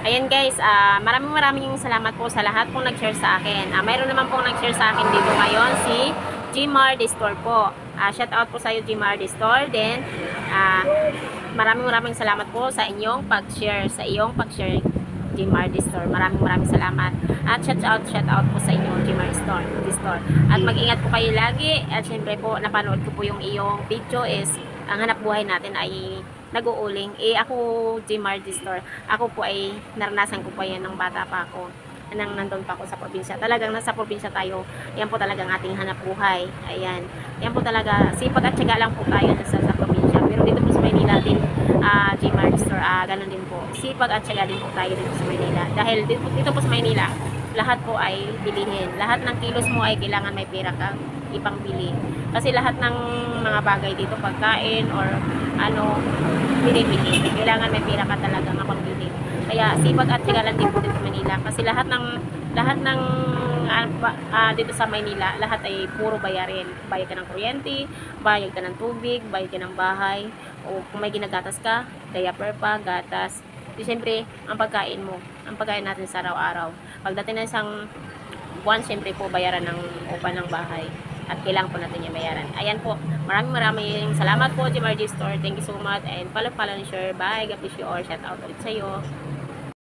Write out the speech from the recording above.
Ayan guys, ah, maraming maraming salamat po sa lahat pong nag-share sa akin. Ah, mayroon naman pong nag-share sa akin dito ngayon si Gmar The Store po. Ah, shout out po sa iyo Gmar The Store. Then, ah, maraming maraming salamat po sa inyong pag-share, sa iyong pag-share Gmar The Store. Maraming maraming salamat. At shout out, shout out po sa inyo Gmar Store, The. At mag-ingat po kayo lagi. At syempre po, napanood ko po yung iyong video is ang hanap buhay natin ay nag-uuling. Eh ako, Gmar The Store, ako po ay naranasan ko po yan ng bata pa ako nang nandun pa ako sa probinsya. Talagang nasa probinsya tayo, yan po talagang ating hanap buhay. Ayan. Yan po talaga, sipag at syaga lang po tayo nasa sa probinsya. Pero dito po sa Maynila din, ah Gmart Store, ah ganun din po. Sipag at syaga din po tayo dito sa Maynila. Dahil dito, dito po sa Maynila, lahat po ay bilihin. Lahat ng kilos mo ay kailangan may pera kang ipangbili. Kasi lahat ng mga bagay dito, pagkain or ano, binibili. Kailangan may pera ka talaga nga pambili. Kaya sipag at po dito sa Manila. Kasi lahat ng lahat ng ba- ah, dito sa Maynila, lahat ay puro bayarin. Bayad ka ng kuryente, bayad ka ng tubig, bayad ka ng bahay, o kung may ginagatas ka, diaper pa, gatas. Di syempre, ang pagkain mo, ang pagkain natin sa araw-araw. Pagdating na isang buwan, syempre po bayaran ng upa ng bahay. At kailangan po natin yung bayaran. Ayan po. Maraming maraming salamat po, Jimarji Store. Thank you so much. And follow, follow, and share. Bye. God bless you all. Shout out ulit sa'yo.